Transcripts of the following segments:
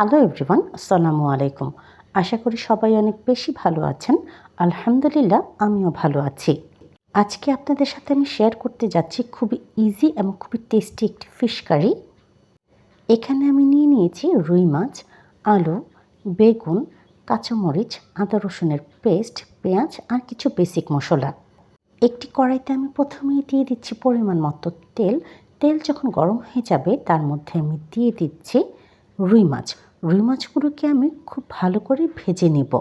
Hello everyone, আসসালামু আলাইকুম। আশা করি সবাই অনেক বেশি ভালো আছেন। আলহামদুলিল্লাহ, আমিও ভালো আছি। আজকে আপনাদের সাথে আমি শেয়ার করতে যাচ্ছি খুবই ইজি এবং খুবই টেস্টি একটি ফিশ কারি এখানে আমি নিয়ে নিয়েছি রুই মাছ, আলু, বেগুন, কাঁচামরিচ, আদা রসুনের পেস্ট পেঁয়াজ আর কিছু বেসিক মশলা। একটি কড়াইতে আমি প্রথমেই দিয়ে দিচ্ছি পরিমাণ মতো তেল। তেল যখন গরম হয়ে যাবে, তার মধ্যে আমি দিয়ে দিচ্ছি রুই মাছ। রুই মাছগুলোকে আমি খুব ভালো করে ভেজে নেব।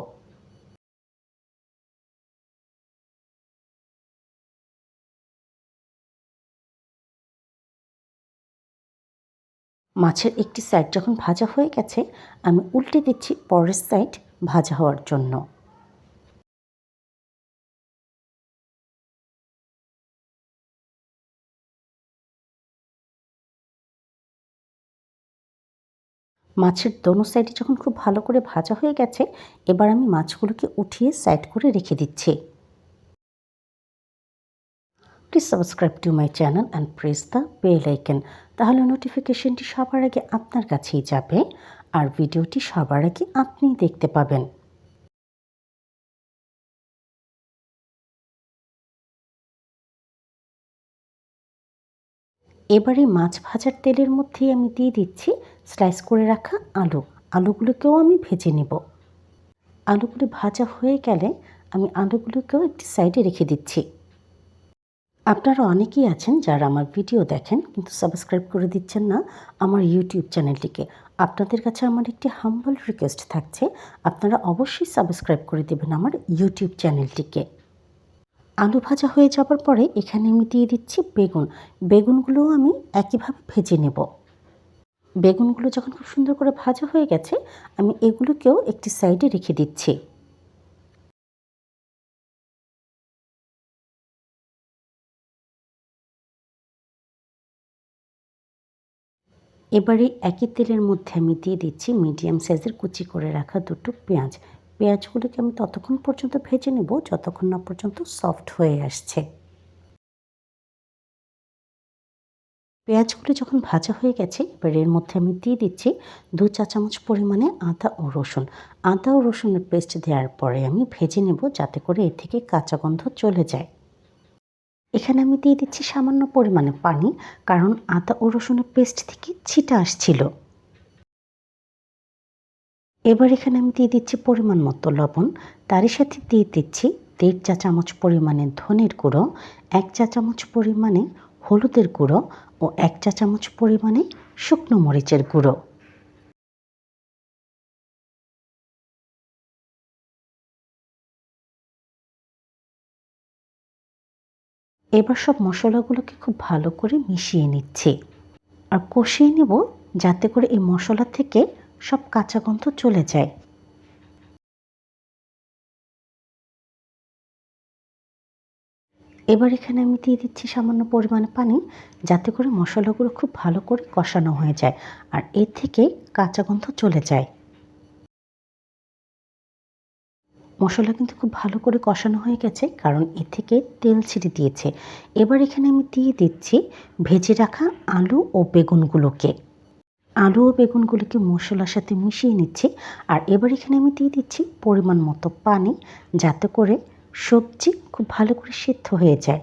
মাছের একটি সাইড যখন ভাজা হয়ে গেছে, আমি উল্টে দিচ্ছি পরের সাইড ভাজা হওয়ার জন্য। মাছের দোনো সাইডে যখন খুব ভালো করে ভাজা হয়ে গেছে, এবার আমি মাছগুলোকে উঠিয়ে সাইড করে রেখে দিচ্ছি। Please subscribe to my channel and press the bell icon তাহলে নোটিফিকেশনটি সবার আগে আপনার কাছেই যাবে, আর ভিডিওটি সবার আগে আপনিই দেখতে পাবেন। এবারে মাছ ভাজার তেলের মধ্যেই আমি দিয়ে দিচ্ছি স্লাইস করে রাখা আলু। আলুগুলোকেও আমি ভেজে নেব। আলুগুলো ভাজা হয়ে গেলে আমি আলুগুলোকেও একটি সাইডে রেখে দিচ্ছি। আপনারা অনেকেই আছেন যারা আমার ভিডিও দেখেন কিন্তু সাবস্ক্রাইব করে দিচ্ছেন না আমার ইউটিউব চ্যানেলটিকে। আপনাদের কাছে আমার একটি হাম্বল রিকোয়েস্ট থাকছে, আপনারা অবশ্যই সাবস্ক্রাইব করে দেবেন আমার ইউটিউব চ্যানেলটিকে। আলু ভাজা হয়ে যাবার পরে এখানে আমি দিয়ে দিচ্ছি বেগুন। বেগুনগুলোও আমি একইভাবে ভেজে নেব। বেগুনগুলো যখন খুব সুন্দর করে ভাজা হয়ে গেছে, আমি এগুলোকেও একটি সাইডে রেখে দিচ্ছি। এবারে একই তেলের মধ্যে আমি দিয়ে দিচ্ছি মিডিয়াম সাইজের কুচি করে রাখা দুটো পেঁয়াজ। পেঁয়াজগুলোকে আমি ততক্ষণ পর্যন্ত ভেজে নেব, যতক্ষণ না পর্যন্ত সফট হয়ে আসছে। পেঁয়াজগুলো যখন ভাজা হয়ে গেছে, এবার এর মধ্যে আমি দিয়ে দিচ্ছি দু চা চামচ পরিমাণে আদা ও রসুন। আদা ও রসুনের পেস্ট দেওয়ার পরে আমি ভেজে নেব যাতে করে এর থেকে কাঁচা গন্ধ চলে যায়। এখানে আমি দিয়ে দিচ্ছি সামান্য পরিমাণে পানি, কারণ আদা ও রসুনের পেস্ট থেকে ছিটা আসছিল। এবার এখানে আমি দিয়ে দিচ্ছি পরিমাণ মতো লবণ। তারই সাথে দিয়ে দিচ্ছি দেড় চা চামচ পরিমাণে ধনের গুঁড়ো, এক চা চামচ পরিমাণে হলুদের গুঁড়ো ও এক চা চামচ পরিমাণে শুকনো মরিচের গুঁড়ো। এবার সব মশলাগুলোকে খুব ভালো করে মিশিয়ে নিচ্ছি। আর কষিয়ে নেব যাতে করে এই মশলা থেকে সব কাঁচা গন্ধ চলে যায়। এবার এখানে আমি দিয়ে দিচ্ছি সামান্য পরিমাণে পানি, যাতে করে মশলাগুলো খুব ভালো করে কষানো হয়ে যায়, আর এর থেকে কাঁচা গন্ধ চলে যায়। মশলা কিন্তু খুব ভালো করে কষানো হয়ে গেছে, কারণ এ থেকে তেল ছিটে দিয়েছে। এবার এখানে আমি দিয়ে দিচ্ছি ভেজে রাখা আলু ও বেগুনগুলোকে। আলু ও বেগুনগুলিকে মশলার সাথে মিশিয়ে নিচ্ছি। আর এবার এখানে আমি দিয়ে দিচ্ছি পরিমাণ মতো পানি, যাতে করে সবজি খুব ভালো করে সিদ্ধ হয়ে যায়।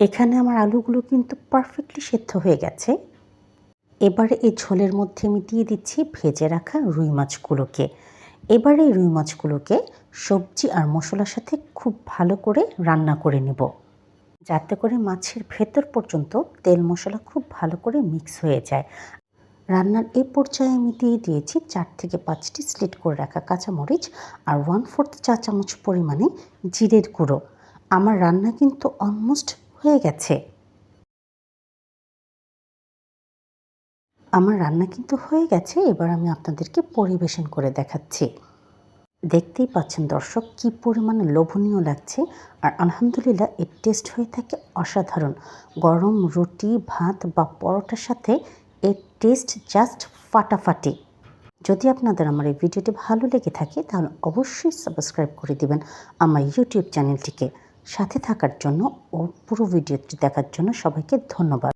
এখানে আমার আলুগুলো কিন্তু পারফেক্টলি সেদ্ধ হয়ে গেছে। এবারে এই ঝোলের মধ্যে আমি দিয়ে দিচ্ছি ভেজে রাখা রুই মাছগুলোকে। এবারে এই রুই মাছগুলোকে সবজি আর মশলার সাথে খুব ভালো করে রান্না করে নেব। যাতে করে মাছের ভেতর পর্যন্ত তেল মশলা খুব ভালো করে মিক্স হয়ে যায়। রান্নার এই পর্যায়ে আমি দিয়ে দিয়েছি চার থেকে পাঁচটি স্লিট করে রাখা কাঁচামরিচ আর ওয়ান ফোর্থ চা চামচ পরিমাণে জিরের গুঁড়ো। আমার রান্না কিন্তু অলমোস্ট হয়ে গেছে। আমার রান্না কিন্তু হয়ে গেছে, এবার আমি আপনাদেরকে পরিবেশন করে দেখাচ্ছি। দেখতেই পাচ্ছেন দর্শক, কি পরিমাণে লোভনীয় লাগছে। আর আলহামদুলিল্লাহ, এর টেস্ট হয়ে থাকে অসাধারণ। গরম রুটি, ভাত বা পরোটার সাথে এর টেস্ট জাস্ট ফাটাফাটি। যদি আপনাদের আমার এই ভিডিওটি ভালো লেগে থাকে, তাহলে অবশ্যই সাবস্ক্রাইব করে দিবেন আমার ইউটিউব চ্যানেলটিকে সাথে থাকার জন্য ও পুরো ভিডিওটি দেখার জন্য সবাইকে ধন্যবাদ।